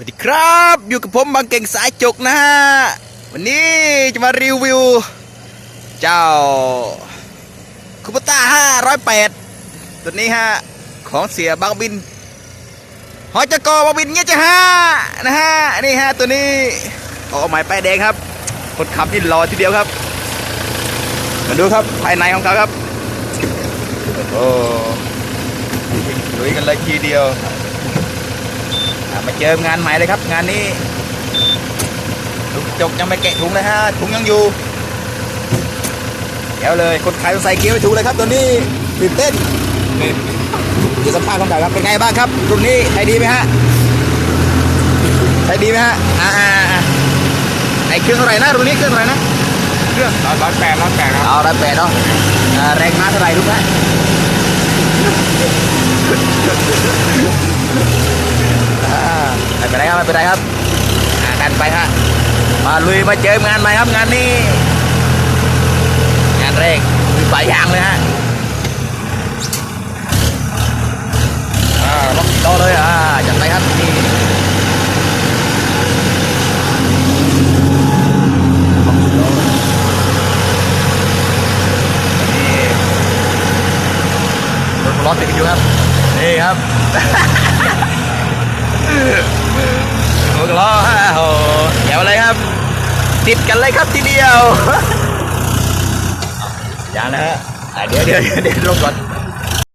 วัสดีครับ อยู่กับผมบางเก่งสายจกนะฮะ วันนี้จะมารีวิว เจ้าคูปต้า508ตัวนี้ฮะ ของเสียบางบินหอจกบางบินเงี้ยจ้ะฮะนะฮะ นี่ฮะ ตัวนี้ออกหมายป้ายแดงครับ คนขับนี่รอทีเดียวครับ มาดูครับภายในของเขาครับ โอ้ลุยกันเลยทีเดียว มาเจองานใหม่เลยครับ งานนี้ลูกจกยังไม่แกะถุงเลยฮะถุงยังอยู่เดี๋ยวเลยคนขายต้องใส่เกียร์ไม่ถูกเลยครับตัวนี้ตื่นเต้นนี่ดูสภาพคนขายครับเป็นไงบ้างครับรุ่นนี้ใช้ดีไหมฮะใช้ดีไหมฮะอ่าอ่าอ่าไอเครื่องเท่าไหร่นะรุ่นนี้เครื่องเท่าไหร่นะเครื่องร้อยร้อยแปดร้อยแปดครับเอาได้แปดเนาะอ่าแรงม้าเท่าไหร่รู้ไหม ไม่เป็นไรครับไม่เป็นไรครับอ่ากันไปฮะมาลุยมาเจองานใหม่ครับงานนี้งานแรกมีปลายยางเลยฮะอ่าล็อกกี่อเลยอ่าจัดไปครับนี่รถล้อติดอยู่ครับนี่ครับ รถล้อฮะโอ้โห เลยวอะไรครับ ติดกันเลยครับทีเดียว อย่านะฮะเดี๋ยวเดี๋ยวเดี๋ยวลงก่อน